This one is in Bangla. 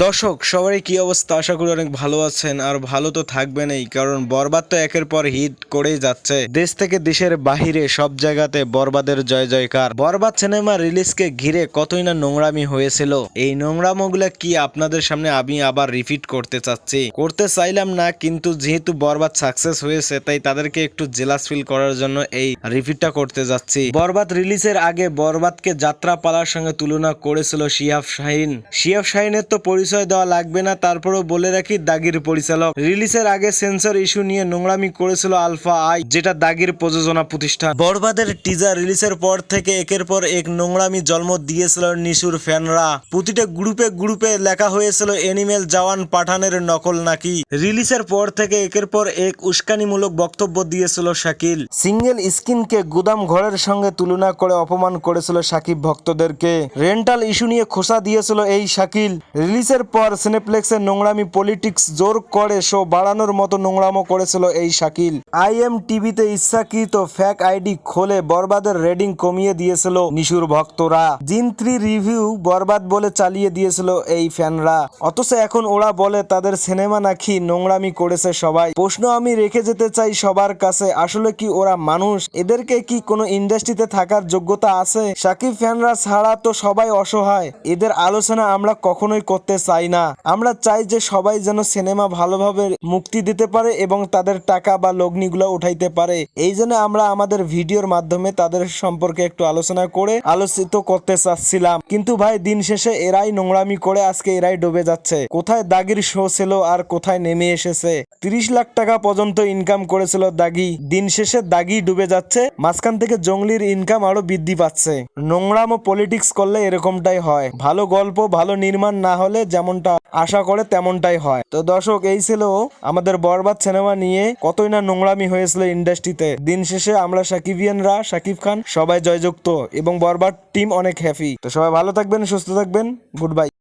দর্শক, সবারই কি অবস্থা? আশা করি অনেক ভালো আছেন আর ভালো তো থাকবেনই, কারণ বরবাদ তো একের পর হিট করেই যাচ্ছে। দেশ থেকে দেশের বাহিরে সব জায়গাতে বরবাদের জয় জয়কার। বরবাদ সিনেমা রিলিজকে ঘিরে কতই না নোংরামি হয়েছিল। এই নোংরামোগুলো কি আপনাদের সামনে আমি আবার রিপিট করতে চাচ্ছি? করতে চাইলাম না, কিন্তু যেহেতু বরবাদ সাকসেস হয়েছে, তাই তাদেরকে একটু জেলাস ফিল করার জন্য এই রিপিটটা করতে যাচ্ছি। বরবাদ রিলিজের আগে বরবাদকে যাত্রা পালার সঙ্গে তুলনা করেছিল শিহাব শাহিন। শিহাব শাহিনের তো পরিচয় দেওয়া লাগবে না, তারপরেও বলে রাখি দাগির পরিচালক। রিলিজের আগে সেন্সর ইস্যু নিয়ে নোংরামি করেছিল আলফা আই, যেটা দাগির প্রযোজনা প্রতিষ্ঠান। বরবাদের টিজার রিলিজের পর থেকে একের পর এক নোংরামি জন্ম দিয়েছিল নিশুর ফ্যানরা। প্রতিটা গ্রুপে গ্রুপে লেখা হয়েছিল, এনিমেল জওয়ান পাঠানের নকল নাকি? রিলিজের পর থেকে একের পর এক উস্কানিমূলক বক্তব্য দিয়েছিল শাকিল। সিঙ্গেল স্কিনকে গুদাম ঘরের সঙ্গে তুলনা করে অপমান করেছিল সাকিব ভক্তদেরকে। রেন্টাল ইস্যু নিয়ে খোসা দিয়েছিল এই শাকিল। রিলিজের পর সিনেপ্লেক্সের নোংরামি পলিটিক্স জোর করে শো বাড়ানোর মতো নোংরামো করেছিল এই শাকিল। আই এম টিভিতে ইচ্ছাকৃত ফ্যাক আইডি খোলে বরবাদের রেডিং কমিয়ে দিয়েছিল নিশুর ভক্তরা। জিন থ্রি রিভিউ বরবাদ বলে চালিয়ে দিয়েছিল এই ফ্যানরা। অথচ এখন ওরা বলে তাদের সিনেমা নাকি নোংরামি করেছে সবাই। প্রশ্ন আমি রেখে যেতে চাই সবার কাছে, আসলে কি ওরা মানুষ? এদেরকে কি কোনো ইন্ডাস্ট্রিতে থাকার যোগ্যতা আছে? সাকিব ফ্যানরা ছাড়া তো সবাই অসহায়। এদের আলোচনা আমরা কখনোই করতে চাই না। আমরা চাই যে সবাই যেন সিনেমা ভালোভাবে মুক্তি দিতে পারে এবং তাদের টাকা বা লগ্নিগুলো উঠাইতে পারে। এই জন্য আমরা আমাদের ভিডিওর মাধ্যমে তাদের সম্পর্কে একটু আলোচনা করে আলোচিত করতে চাচ্ছিলাম। কিন্তু ভাই, দিন শেষে এরাই নোংরামি করে আজকে এরাই ডুবে যাচ্ছে। কোথায় দাগির শো ছিল আর কোথায় নেমে এসেছে? তিরিশ লাখ টাকা পর্যন্ত ইনকাম করেছিল দাগি। দিন শেষে দাগি ডুবে যাচ্ছে। মাঝখান থেকে জঙ্গলির ইনকাম আরও বৃদ্ধি পাচ্ছে। নোংরাম ও পলিটিক্স করলে এরকমটাই হয়। ভালো গল্প, ভালো নির্মাণ না হলে যেমনটা আশা করে তেমনটাই হয়। তো দর্শক, এই ছিল আমাদের বরবাদ সিনেমা নিয়ে কতই না নোংরামি হয়েছিল ইন্ডাস্ট্রিতে। দিন শেষে আমরা সাকিবিয়ানরা, সাকিব খান, সবাই জয়যুক্ত এবং বরবাদ টিম অনেক হ্যাপি তো সবাই ভালো থাকবেন, সুস্থ থাকবেন, গুড বাই।